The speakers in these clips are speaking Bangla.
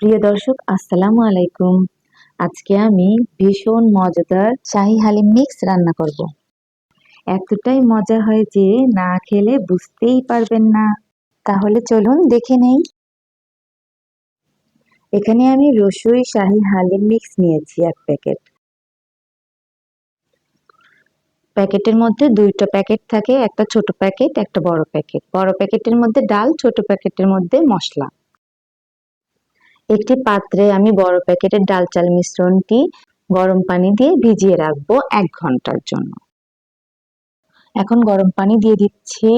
প্রিয় দর্শক, আসসালামু আলাইকুম। আজকে আমি ভীষণ মজাদার শাহি হালিম মিক্স রান্না করব। এতটাই মজা হয় যে না খেলে বুঝতেই পারবেন না। তাহলে চলুন দেখে নেই। এখানে আমি রসুই শাহি হালিম মিক্স নিয়েছি এক প্যাকেট। প্যাকেটের মধ্যে দুইটা প্যাকেট থাকে, একটা ছোট প্যাকেট, একটা বড় প্যাকেট। বড় প্যাকেটের মধ্যে ডাল, ছোট প্যাকেটের মধ্যে মশলা। একটি পাত্রে আমি বড় প্যাকেটের ডাল চাল মিশ্রণটি গরম পানি দিয়ে ভিজিয়ে রাখব এক ঘণ্টার জন্য। এখন গরম পানি দিয়ে দিচ্ছি।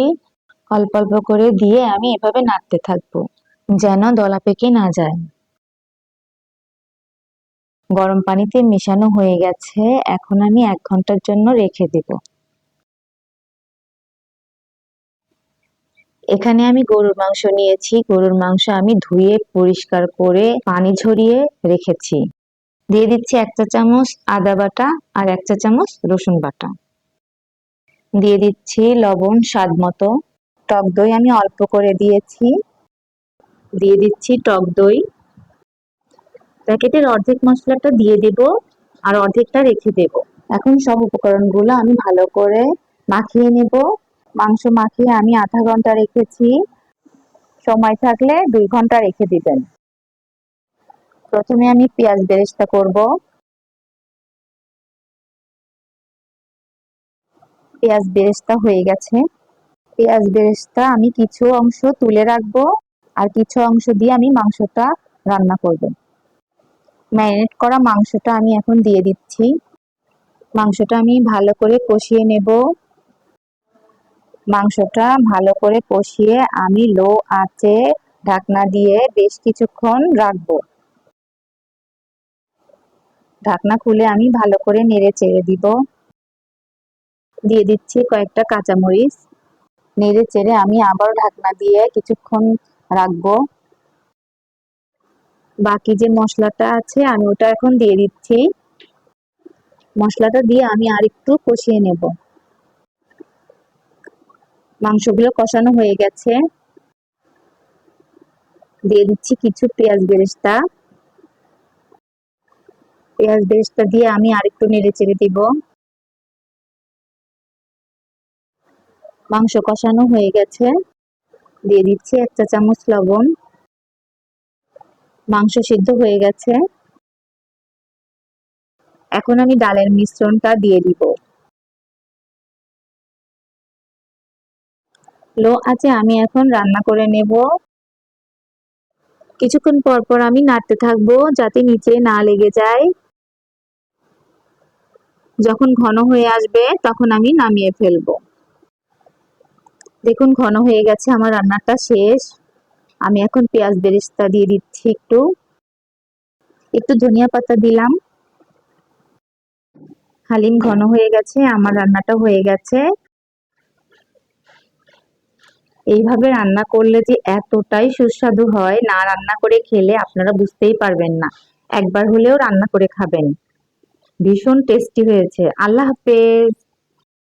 অল্প অল্প করে দিয়ে আমি এভাবে নাড়তে থাকব, যেন দলা পেকে না যায়। গরম পানিতে মেশানো হয়ে গেছে। এখন আমি এক ঘণ্টার জন্য রেখে দেব। এখানে আমি গরুর মাংস নিয়েছি। গরুর মাংস আমি ধুয়ে, পরিষ্কার করে পানি ঝরিয়ে রেখেছি। দিয়ে দিচ্ছি এক চা চামচ আদা বাটা আর এক চা চামচ রসুন বাটা। দিয়ে দিচ্ছি লবণ স্বাদ মতো। টক দই আমি অল্প করে দিয়েছি। দিয়ে দিচ্ছি টক দই। প্যাকেটের অর্ধেক মশলাটা দিয়ে দেব আর অর্ধেকটা রেখে দেব। এখন সব উপকরণগুলো আমি ভালো করে মাখিয়ে নেব। মাংস মাখিয়ে আমি আধা ঘণ্টা রেখেছি। সময় থাকলে দুই ঘণ্টা রেখে দিবেন। প্রথমে আমি পেঁয়াজ বেরেস্তা করব। পেঁয়াজ বেরেস্তা হয়ে গেছে। পেঁয়াজ বেরেস্তা আমি কিছু অংশ তুলে রাখব আর কিছু অংশ দিয়ে আমি মাংসটা রান্না করব। ম্যারিনেট করা মাংসটা আমি এখন দিয়ে দিচ্ছি। মাংসটা আমি ভালো করে কষিয়ে নেব। মাংসটা ভালো করে কষিয়ে আমি লো আঁচে ঢাকনা দিয়ে বেশ কিছুক্ষণ রাখব। ঢাকনা খুলে আমি ভালো করে নেড়ে চেড়ে দিব। দিয়ে দিচ্ছি কয়েকটা কাঁচামরিচ। নেড়ে চেড়ে আমি আবার ঢাকনা দিয়ে কিছুক্ষণ রাখব। বাকি যে মশলাটা আছে আমি ওটা এখন দিয়ে দিচ্ছি। মশলাটা দিয়ে আমি আর একটু কষিয়ে নেব। মাংসগুলো কষানো হয়ে গেছে। দিয়ে দিচ্ছি কিছু পেঁয়াজ বেরেস্তা। পেঁয়াজ বেরেস্তা দিয়ে আমি আরেকটু নেড়ে চেড়ে দিব। মাংস কষানো হয়ে গেছে। দিয়ে দিচ্ছি এক চা চামচ লবণ। মাংস সিদ্ধ হয়ে গেছে। এখন আমি ডালের মিশ্রণটা দিয়ে দিব। লো আছে আমি এখন রান্না করে নেব। কিছুক্ষণ পর পর আমি নাড়তে থাকব যাতে নিচে না লেগে যায়। যখন ঘন হয়ে আসবে, তখন আমি নামিয়ে ফেলব। দেখুন, ঘন হয়ে গেছে, আমার রান্নাটা শেষ। আমি এখন পেঁয়াজ বেরেস্তা দিয়ে দিচ্ছি একটু। একটু ধনিয়া পাতা দিলাম। হালিম, ঘন হয়ে গেছে, আমার রান্নাটা হয়ে গেছে। এইভাবে রান্না করলে যে এতটাই সুস্বাদু হয়, না রান্না করে খেলে আপনারা বুঝতেই পারবেন না। একবার হলেও রান্না করে খাবেন। ভীষণ টেস্টি হয়েছে। আল্লাহ হাফেজ।